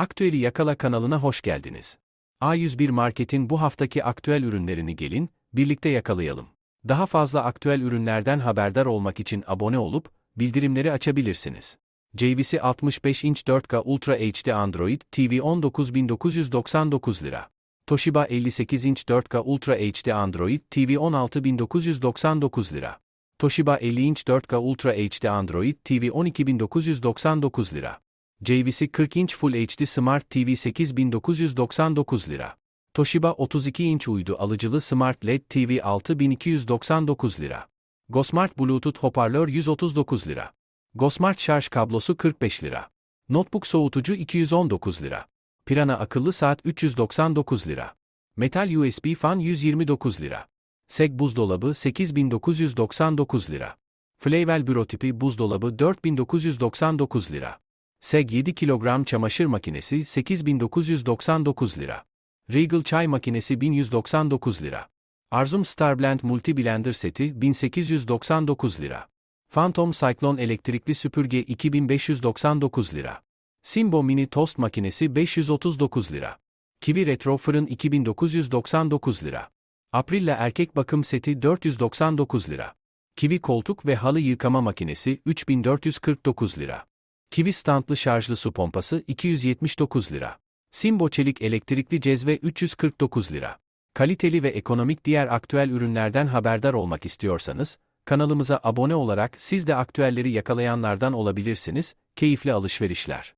Aktüeli Yakala kanalına hoş geldiniz. A101 Market'in bu haftaki aktüel ürünlerini gelin, birlikte yakalayalım. Daha fazla aktüel ürünlerden haberdar olmak için abone olup, bildirimleri açabilirsiniz. JVC 65 inç 4K Ultra HD Android TV 19999 lira. Toshiba 58 inç 4K Ultra HD Android TV 16999 lira. Toshiba 50 inç 4K Ultra HD Android TV 12999 lira. JVC 40 inç Full HD Smart TV 8999 lira. Toshiba 32 inç uydu alıcılı Smart LED TV 6299 lira. Gosmart Bluetooth hoparlör 139 lira. Gosmart şarj kablosu 45 lira. Notebook soğutucu 219 lira. Pirana akıllı saat 399 lira. Metal USB fan 129 lira. Seg buzdolabı 8999 lira. Flavel büro tipi buzdolabı 4999 lira. Seg 7 kilogram çamaşır makinesi 8999 lira. Regal çay makinesi 1199 lira. Arzum Starblend Multi Blender seti 1899 lira. Phantom Cyclone elektrikli süpürge 2599 lira. Simbo mini tost makinesi 539 lira. Kiwi Retro fırın 2999 lira. Aprilla erkek bakım seti 499 lira. Kiwi koltuk ve halı yıkama makinesi 3449 lira. Kiwi standlı şarjlı su pompası 279 lira. Simbo çelik elektrikli cezve 349 lira. Kaliteli ve ekonomik diğer aktüel ürünlerden haberdar olmak istiyorsanız, kanalımıza abone olarak siz de aktüelleri yakalayanlardan olabilirsiniz, keyifli alışverişler.